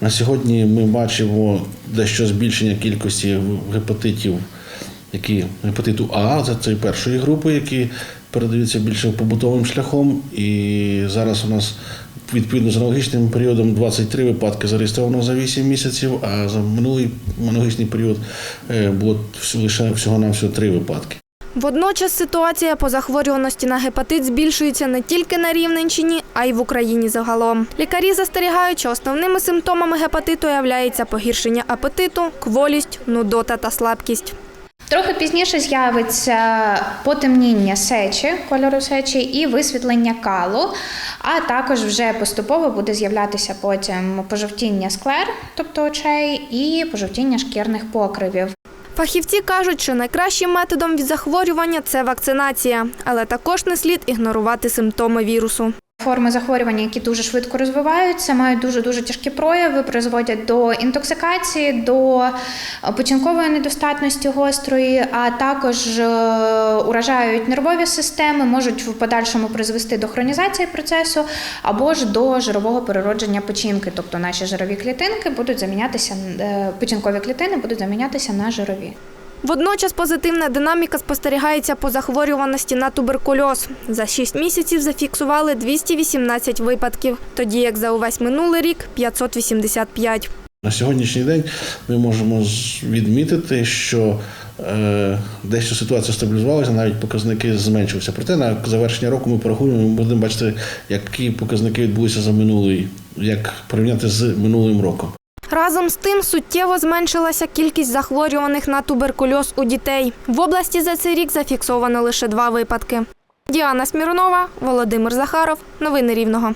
На сьогодні ми бачимо дещо збільшення кількості гепатитів, які гепатиту А, це цієї першої групи, які передаються більше побутовим шляхом. І зараз у нас відповідно з аналогічним періодом 23 випадки зареєстровано за 8 місяців, а за минулий аналогічний період е, було лише всього-навсього 3 випадки. Водночас ситуація по захворюваності на гепатит збільшується не тільки на Рівненщині, а й в Україні загалом. Лікарі застерігають, що основними симптомами гепатиту являється погіршення апетиту, кволість, нудота та слабкість. Трохи пізніше з'явиться потемніння сечі, кольору сечі і висвітлення калу, а також вже поступово буде з'являтися потім пожовтіння склер, тобто очей, і пожовтіння шкірних покривів. Фахівці кажуть, що найкращим методом від захворювання це вакцинація, але також не слід ігнорувати симптоми вірусу. Форми захворювання, які дуже швидко розвиваються, мають дуже дуже тяжкі прояви, призводять до інтоксикації, до печінкової недостатності гострої, а також е, уражають нервові системи, можуть в подальшому призвести до хронізації процесу або ж до жирового переродження печінки. Тобто наші жирові клітинки будуть замінятися, е, печінкові клітини будуть замінятися на жирові. Водночас позитивна динаміка спостерігається по захворюваності на туберкульоз. За 6 місяців зафіксували 218 випадків, тоді як за увесь минулий рік 585. На сьогоднішній день ми можемо відмітити, що е, дещо ситуація стабілізувалася, навіть показники зменшилися. Проте на завершення року ми порахуємо, ми будемо бачити, які показники відбулися за минулий, як порівняти з минулим роком. Разом з тим суттєво зменшилася кількість захворюваних на туберкульоз у дітей. В області за цей рік зафіксовано лише два випадки. Діана Смірнова, Володимир Захаров. Новини Рівного.